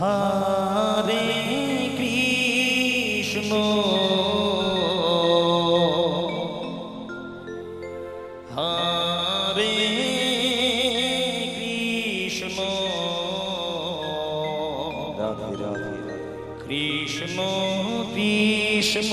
Hare Krishna. Hare Krishna. Radhe Radhe Krishna Krishna.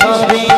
Hare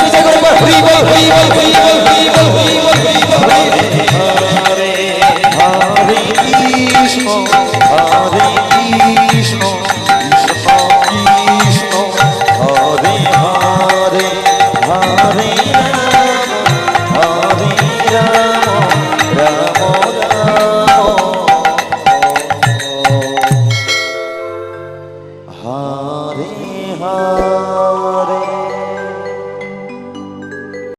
Free ball, free ball, free ball.